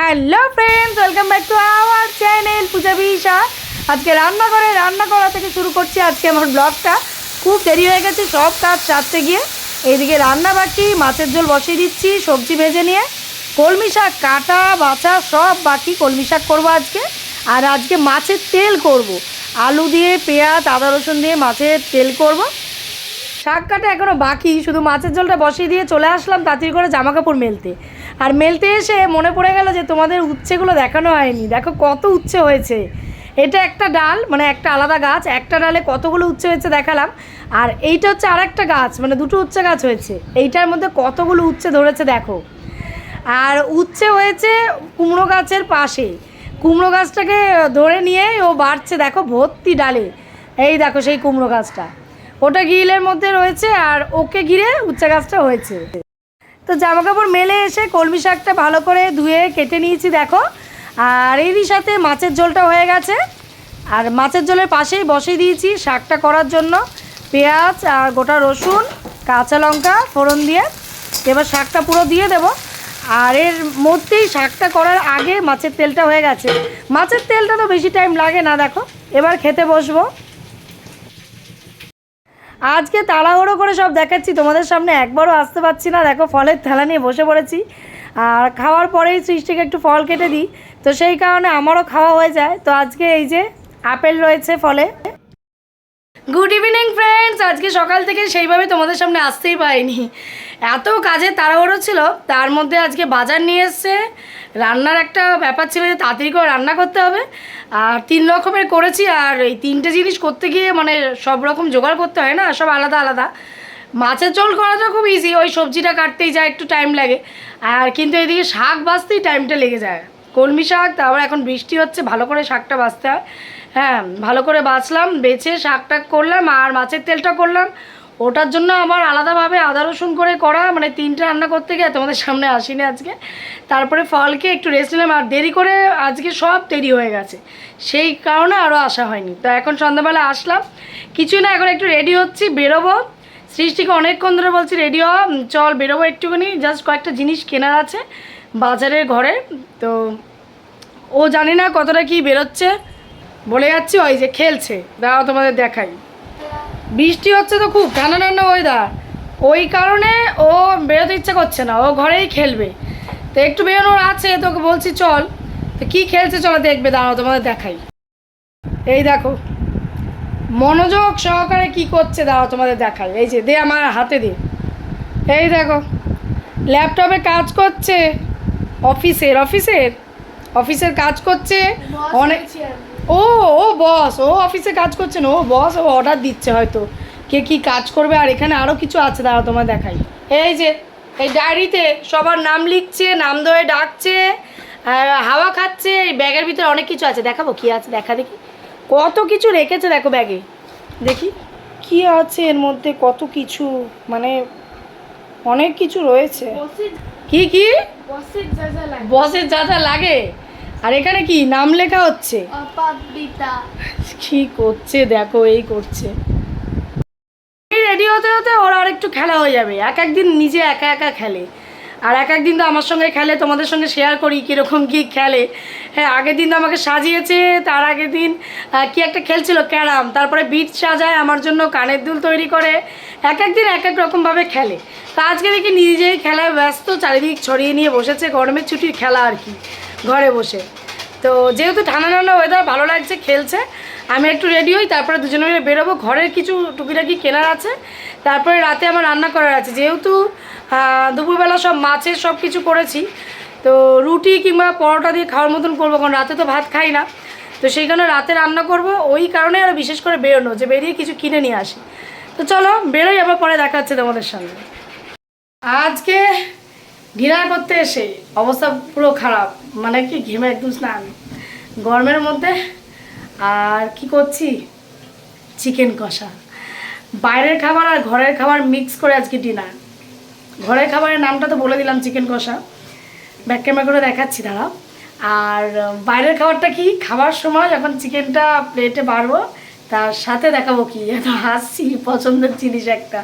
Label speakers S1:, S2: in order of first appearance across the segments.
S1: Hello friends welcome back to our channel Puja Bisha আজকে রান্না করে রান্না করা থেকে শুরু করছি আজকে আমার ব্লগটা। খুব দেরি হয়ে গেছে, সব কাজ সারতে গিয়ে। এইদিকে রান্না বাকি মাছের ঝোল বসিয়ে দিচ্ছি, সবজি ভেজে নিয়ে। কলমি শাক, কাটা, বাছা, সব বাকি কলমি শাক করব আজকে। আর আজকে মাছের তেল করব। আলু দিয়ে পেঁয়াজ, আদা, রসুন দিয়ে মাছের তেল করব। শাক কাটা এখনও বাকি, শুধু মাছের ঝোলটা বসিয়ে দিয়ে চলে আসলাম, তাড়াতাড়ি করে জামা কাপড় মেলতে। আর মেলতে এসে মনে পড়ে গেল যে তোমাদের উচ্ছেগুলো দেখানো হয়নি। দেখো কত উচ্ছে হয়েছে। এটা একটা ডাল মানে একটা আলাদা গাছ, একটা ডালে কতগুলো উচ্ছে হয়েছে দেখালাম। আর এইটা হচ্ছে আর একটা গাছ মানে দুটো উচ্ছে গাছ হয়েছে। এইটার মধ্যে কতগুলো উচ্ছে ধরেছে দেখো। আর উচ্ছে হয়েছে কুমড়ো গাছের পাশে। কুমড়ো গাছটাকে ধরে নিয়ে ও বাড়ছে দেখো ভর্তি ডালে। এই দেখো সেই কুমড়ো গাছটা। ওটা গিলের মধ্যে রয়েছে আর ওকে ঘিরে উচ্ছে গাছটা হয়েছে। তো জামা কাপড় মেলে এসে কলমি শাকটা ভালো করে ধুয়ে কেটে নিয়েছি, দেখো। আর এরই সাথে মাছের ঝোলটা হয়ে গেছে। আর মাছের ঝোলের পাশেই বসিয়ে দিয়েছি শাকটা করার জন্য। পেঁয়াজ আর গোটা রসুন, কাঁচা লঙ্কা, ফোড়ন দিয়ে। এবার শাকটা পুরো দিয়ে দেব। আর এর মধ্যেই শাকটা করার আগে মাছের তেলটা হয়ে গেছে। মাছের তেলটা তো বেশি টাইম লাগে না, দেখো। এবার খেতে বসবো। আজকে তাড়াহুড়ো করে সব দেখাচ্ছি। তোমাদের সামনে একবারও আসতে পারছি না। দেখো, ফলের থালা নিয়ে বসে পড়েছি। আর খাওয়ার পরেই সৃষ্টিকে একটু ফল কেটে দিই। তো সেই কারণে আমারও খাওয়া হয়ে যায়। তো আজকে এই যে আপেল রয়েছে ফলে। গুড ইভিনিং ফ্রেন্ডস আজকে সকাল থেকে সেইভাবে তোমাদের সামনে আসতেই পারিনি। এত কাজে তাড়াহুড়ো ছিল, তার মধ্যে আজকে বাজার নিয়ে এসছে। রান্নার একটা ব্যাপার ছিল যে তাড়াতাড়ি করে রান্না করতে হবে। আর তিন রকমের করেছি, আর এই তিনটে জিনিস করতে গিয়ে মানে সব রকম জোগাড় করতে হয় না, সব আলাদা আলাদা। মাছের ঝোল করাটা খুব ইজি ওই সবজিটা কাটতেই যায়, একটু টাইম লাগে। আর কিন্তু এদিকে শাক বাছতেই টাইমটা লেগে যায়। কলমি শাক, তারপর এখন বৃষ্টি হচ্ছে, ভালো করে শাকটা বাছতে হয়। হ্যাঁ ভালো করে বাছলাম, বেছে শাকটা করলাম আর মাছের তেলটা করলাম। ওটার জন্য আমার আলাদাভাবে আদা রসুন করে করা মানে তিনটে রান্না করতে গিয়ে তোমাদের সামনে আসিনি আজকে। তারপরে ফলকে একটু রেস্ট নিলাম আর দেরি করে আজকে সব দেরি হয়ে গেছে। সেই কারণে আরও আসা হয়নি। তো এখন সন্ধ্যাবেলা আসলাম। কিছু না, এখন একটু রেডি হচ্ছি, বেরোবো। সৃষ্টিকে অনেকক্ষণ ধরে বলছি রেডি হ চল বেরোবো একটুখানি। জাস্ট কয়েকটা জিনিস কেনার আছে বাজারের ঘরে। তো ও জানি না কতটা কি বেরোচ্ছে। বলে যাচ্ছি ওই যে খেলছে। দাঁড়াও তোমাদের দেখাই। বৃষ্টি হচ্ছে তো খুব ঠান্ডা ঠান্ডা ওয়েদার ওই কারণে ও বেরোতে ইচ্ছে করছে না ও ঘরেই খেলবে। তো একটু বেরোনোর আছে তোকে বলছি চল। তো কী খেলছে চলো দেখবে দাঁড়াও তোমাদের দেখাই। এই দেখো মনোযোগ সহকারে কি করছে দাঁড়াও তোমাদের দেখাই। এই যে দে আমার হাতে দে। এই দেখো ল্যাপটপে কাজ করছে অফিসের অফিসের? অফিসের কাজ করছে অনেক ও ও বস ও অফিসে কাজ করছে না ও বস ও অর্ডার দিচ্ছে হয়তো। কে কি কাজ করবে আর এখানে আরও কিছু আছে দাঁড়াও তোমার দেখাই। এই যে এই ডায়েরিতে সবার নাম লিখছে নাম ধরে ডাকছে আর হাওয়া খাচ্ছে এই ব্যাগের ভিতরে অনেক কিছু আছে। দেখাবো কি আছে দেখা দেখি। কত কিছু রেখেছে দেখো ব্যাগে। দেখি কি আছে এর মধ্যে কত কিছু মানে অনেক কিছু রয়েছে। কি কি?
S2: বসের যা যা লাগে।
S1: আর এখানে কি? নাম লেখা হচ্ছে? কি করছে? দেখো এই করছে। রেডি হতে হতে ওর আর একটু খেলা হয়ে যাবে। এক একদিন নিজে একা একা খেলে। আর এক একদিন তো আমার সঙ্গে খেলে তোমাদের সঙ্গে শেয়ার করি কীরকম কী খেলে। হ্যাঁ আগের দিন তো আমাকে সাজিয়েছে তার আগের দিন কি একটা খেলছিল? ক্যারাম। তারপরে বিট সাজায় আমার জন্য কানের দুল তৈরি করে। এক একদিন এক এক রকমভাবে খেলে। তা আজকে দেখি নিজেই খেলায় ব্যস্ত চারিদিক ছড়িয়ে নিয়ে বসেছে গরমের ছুটির খেলা আর কি। ঘরে বসে। তো যেহেতু ঠান্ডা ঠান্ডা ওয়েদার ভালো লাগছে, খেলছে, আমি একটু রেডি হই, তারপরে দুজনে মিলে বেরোবো। ঘরের কিছু টুকিটাকি কেনার আছে। তারপরে রাতে আমার রান্না করার আছে। যেহেতু দুপুরবেলা সব মাছের সব কিছু করেছি, তো রুটি কিংবা পরোটা দিয়ে খাওয়ার মতন করব, কারণ রাতে তো ভাত খাই না। তো সেই কারণে রাতে রান্না করব। ওই কারণে আর বিশেষ করে বেরোনো, যে বেরিয়ে কিছু কিনে নিয়ে আসি। তো চলো, বেরোই, আবার পরে দেখা হচ্ছে তোমাদের সঙ্গে আজকে ডিনার করতে এসে অবস্থা পুরো খারাপ। মানে কি, ঘেমে একদম স্নান। গরমের মধ্যে আর কি করছি? চিকেন কষা। বাইরের খাবার আর ঘরের খাবার মিক্স করে আজকে ডিনার। ঘরের খাবারের নামটা তো বলে দিলাম, চিকেন কষা। ব্যাক ক্যামেরা করে দেখাচ্ছি, দাঁড়াও। আর বাইরের খাবারটা কি? খাবার সময় যখন চিকেনটা প্লেটে বাড়বো তার সাথে দেখাবো কি? এত হাসছি পছন্দের জিনিস একটা।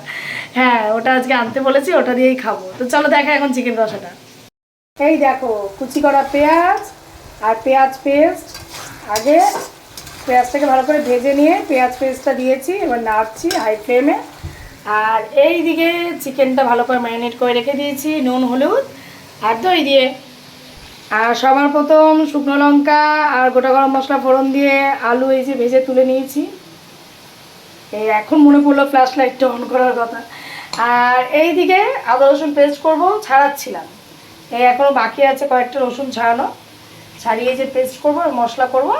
S1: হ্যাঁ ওটা আজকে আনতে বলেছি, ওটা দিয়েই খাব। তো চলো দেখা এখন চিকেন কষাটা এই দেখো, কুচি করা পেঁয়াজ আর পেঁয়াজ পেস্ট। আগে পেঁয়াজটাকে ভালো করে ভেজে নিয়ে পেঁয়াজ পেস্টটা দিয়েছি, এবার নাড়ছি হাই ফ্লেমে। আর এই দিকে চিকেনটা ভালো করে ম্যারিনেট করে রেখে দিয়েছি, নুন, হলুদ আর দই দিয়ে। আর সবার প্রথম শুকনো লঙ্কা আর গোটা গরম মশলা ফোড়ন দিয়ে আলু এই যে ভেজে তুলে নিয়েছি। এই এখন মনে পড়ল ফ্ল্যাশ লাইটটা অন করার কথা। আর এই দিকে আদা রসুন পেস্ট করব, ছাড়াচ্ছিলাম। এই এখনও বাকি আছে কয়েকটা রসুন ছাড়ানো। ছাড়িয়ে যে পেস্ট করব মশলা করব,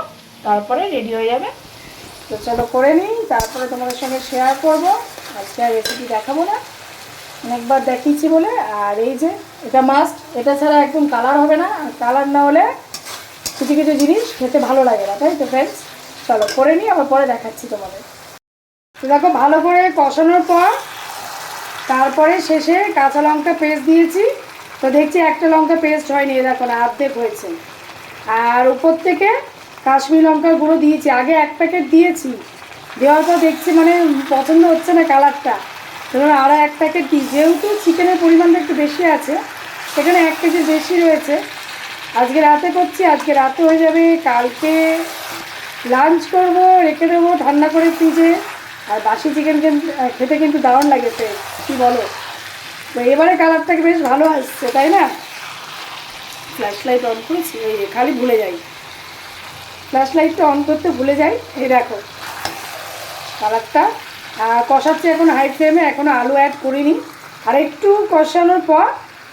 S1: তারপরে রেডি হয়ে যাবে। তো চলো করে নিই, তারপরে তোমাদের সঙ্গে শেয়ার করব। আজকে আর রেসিপি দেখাবো না। অনেকবার দেখিয়েছি বলে, আর এই যে এটা মাস্ট এটা ছাড়া একদম কালার হবে না। কালার না হলে কিছু কিছু জিনিস খেতে ভালো লাগে না, তাই তো ফ্রেন্ডস চলো, করে নিই, আবার পরে দেখাচ্ছি তোমাদের। দেখো, ভালো করে কষানোর পর তারপরে শেষে কাঁচা লঙ্কা পেস্ট দিয়েছি। তো দেখছি একটা লঙ্কা পেস্ট হয়নি দেখো না, অর্ধেক হয়েছে। আর উপর থেকে কাশ্মীর লঙ্কার গুঁড়ো দিয়েছি। আগে এক প্যাকেট দিয়েছি। দেওয়ার পর দেখছি মানে পছন্দ হচ্ছে না কালারটা ধরুন আরও এক প্যাকেট দিই। যেহেতু চিকেনের পরিমাণটা একটু বেশি আছে সেখানে এক কেজি বেশি রয়েছে। আজকে রাতে করছি আজকে রাতে হয়ে যাবে। কালকে লাঞ্চ করব রেখে দেবো ঠান্ডা করে ফ্রিজে। আর বাসি চিকেন খেতে কিন্তু দারুণ লাগে তো কী বলো? তো এবারে কালারটাকে বেশ ভালো আসছে তাই না? ফ্ল্যাশ লাইট অন করেছি যে, খালি ভুলে যাই। ফ্ল্যাশ লাইটটা অন করতে ভুলে যাই এই দেখো। কালারটা কষাচ্ছি এখন হাই ফ্লেমে এখনও আলু অ্যাড করিনি। আর একটু কষানোর পর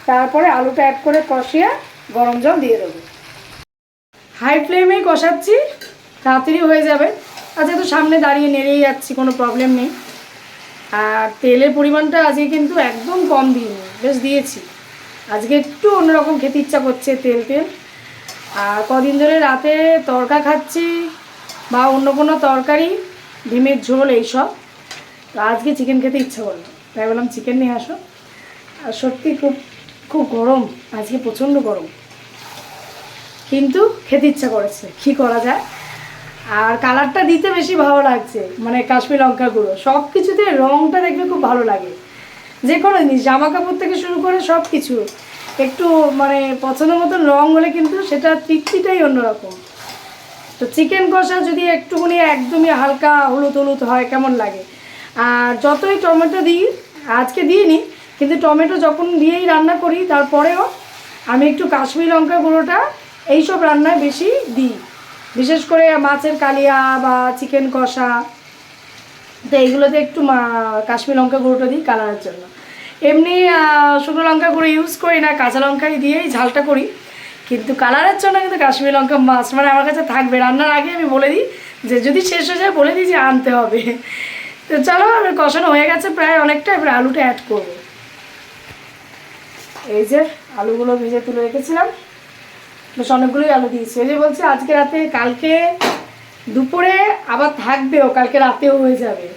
S1: তারপরে আলুটা অ্যাড করে কষিয়ে গরম জল দিয়ে দেবো। হাই ফ্লেমেই কষাচ্ছি, তাড়াতাড়ি হয়ে যাবে। আর যেহেতু সামনে দাঁড়িয়ে নেড়েই যাচ্ছি, কোনো প্রবলেম নেই। আর তেলের পরিমাণটা আজকে কিন্তু একদম কম দিইনি, বেশ দিয়েছি। আজকে একটু অন্যরকম খেতে ইচ্ছা করছে তেল তেল আর কদিন ধরে রাতে তরকা খাচ্ছি বা অন্য কোনো তরকারি, ডিমের ঝোল এইসব। তো আজকে চিকেন খেতে ইচ্ছা করল। তাই বললাম চিকেন নিয়ে আসো। আর সত্যি খুব খুব গরম, আজকে প্রচণ্ড গরম। কিন্তু খেতে ইচ্ছা করেছে, কী করা যায়? আর কালারটা দিতে বেশি ভালো লাগছে মানে কাশ্মীর লঙ্কা গুঁড়ো। সব কিছুতে রঙটা দেখবে খুব ভালো লাগে। যে কোনো জিনিস জামা কাপড় থেকে শুরু করে সব কিছু একটু মানে পছন্দ মতন রঙ হলে কিন্তু সেটা তৃপ্তিটাই অন্যরকম। তো চিকেন কষা যদি একটুখানি একদমই হালকা হলুদ হলুদ হয়, কেমন লাগে? আর যতই টমেটো দিই, আজকে দিইনি, কিন্তু টমেটো যখন দিয়েই রান্না করি, তারপরেও আমি একটু কাশ্মীর লঙ্কা গুঁড়োটা এইসব রান্নায় বেশি দিই। বিশেষ করে মাছের কালিয়া বা চিকেন কষা। তো এইগুলোতে একটু কাশ্মীর লঙ্কা গুঁড়োটা দিই কালারের জন্য। এমনি শুকনো লঙ্কা গুঁড়ো ইউজ করি না, কাঁচা লঙ্কাই দিয়েই ঝালটা করি। কিন্তু কালারের জন্য কিন্তু কাশ্মীর লঙ্কা মাছ মানে আমার কাছে থাকবে। রান্নার আগে আমি বলে দিই যে, যদি শেষ হয়ে যায় বলে দিই যে, আনতে হবে। তো চলো, আমার কষানো হয়ে গেছে প্রায় অনেকটা, এবার আলুটা অ্যাড করব। এই যে, আলুগুলো ভেজে তুলে রেখেছিলাম। বেশ অনেকগুলোই আলু দিয়েছি। এই যে বলছে, আজকে রাতে, কালকে দুপুরে আবার থাকবেও, কালকে রাতেও হয়ে যাবে।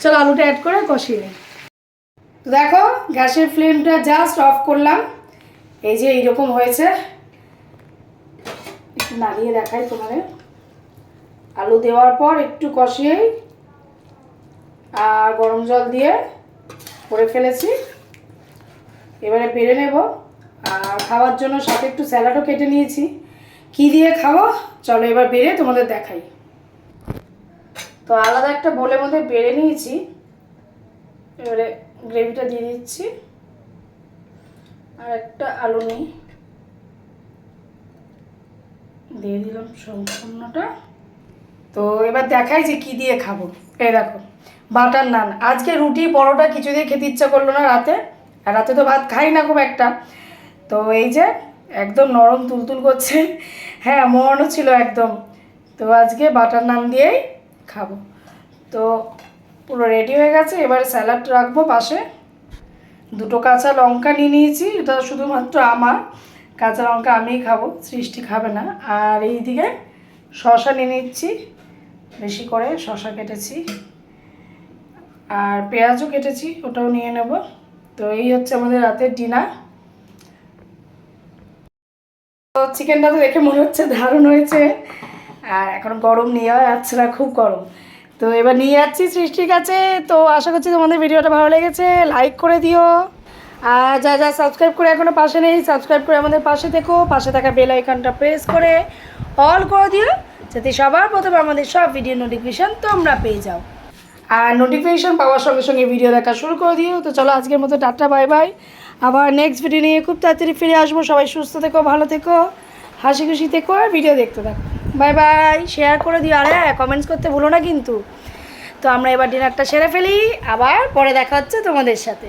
S1: চলো, আলুটা অ্যাড করে কষিয়ে নিই। তো দেখো, গ্যাসের ফ্লেমটা জাস্ট অফ করলাম। এই যে এইরকম হয়েছে। একটু নাড়িয়ে দেখাই তোমাদের। আলু দেওয়ার পর একটু কষিয়েই আর গরম জল দিয়ে করে ফেলেছি। এবারে বেড়ে নেব। আর খাওয়ার জন্য সাথে একটু স্যালাডও কেটে নিয়েছি। কি দিয়ে খাব? চলো এবার বেড়ে তোমাদের দেখাই। তো আলাদা একটা বোলের মধ্যে বেড়ে নিয়েছি। এবারে গ্রেভিটা দিয়ে দিচ্ছি। আর একটা আলু নিই। দিয়ে দিলাম সম্পূর্ণটা। তো এবার দেখাই যে কি দিয়ে খাব। এই দেখো। বাটার নান। আজকে রুটি, পরোটা কিছু দিয়ে খেতে ইচ্ছা করল না রাতে। আর রাতে তো ভাত খাই না খুব একটা। তো এই যে একদম নরম তুলতুল করছে। হ্যাঁ মনও ছিল একদম। তো আজকে বাটার নান দিয়েই খাব। তো পুরো রেডি হয়ে গেছে। এবার স্যালাড রাখব পাশে। দুটো কাঁচা লঙ্কা নিয়ে নিয়েছি। এটা শুধুমাত্র আমার। কাঁচা লঙ্কা আমিই খাব, সৃষ্টি খাবে না। আর এইদিকে শশা নিয়ে নিচ্ছি। বেশি করে শশা কেটেছি। আর পেঁয়াজও কেটেছি, ওটাও নিয়ে নেব। তো এই হচ্ছে আমাদের রাতের ডিনার। তো চিকেনটা তো দেখে মনে হচ্ছে দারুণ হয়েছে। আর এখন গরম নিয়ে যাচ্ছে না, খুব গরম। তো এবার নিয়ে যাচ্ছি সৃষ্টির কাছে। তো আশা করছি তোমাদের ভিডিওটা ভালো লেগেছে লাইক করে দিও। আর যা যা সাবস্ক্রাইব করে এখনও পাশে নেই সাবস্ক্রাইব করে আমাদের পাশে দেখো পাশে থাকা বেল আইকনটা প্রেস করে অল করে দিও, যাতে সবার প্রথমে আমাদের সব ভিডিও নোটিফিকেশন তোমরা পেয়ে যাও। আর নোটিফিকেশান পাওয়ার সঙ্গে সঙ্গে ভিডিও দেখা শুরু করে দিও। তো চলো আজকের মতো টাটা বাই বাই আবার নেক্সট ভিডিও নিয়ে খুব তাড়াতাড়ি ফিরে আসব। সবাই সুস্থ থেকো, ভালো থেকো, হাসি খুশি থেকো আর ভিডিও দেখতে থাকো। বাই বাই শেয়ার করে দিও। আর হ্যাঁ কমেন্টস করতে ভুলো না কিন্তু। তো আমরা এবার ডিনারটা সেরে ফেলি। আবার পরে দেখা হচ্ছে তোমাদের সাথে।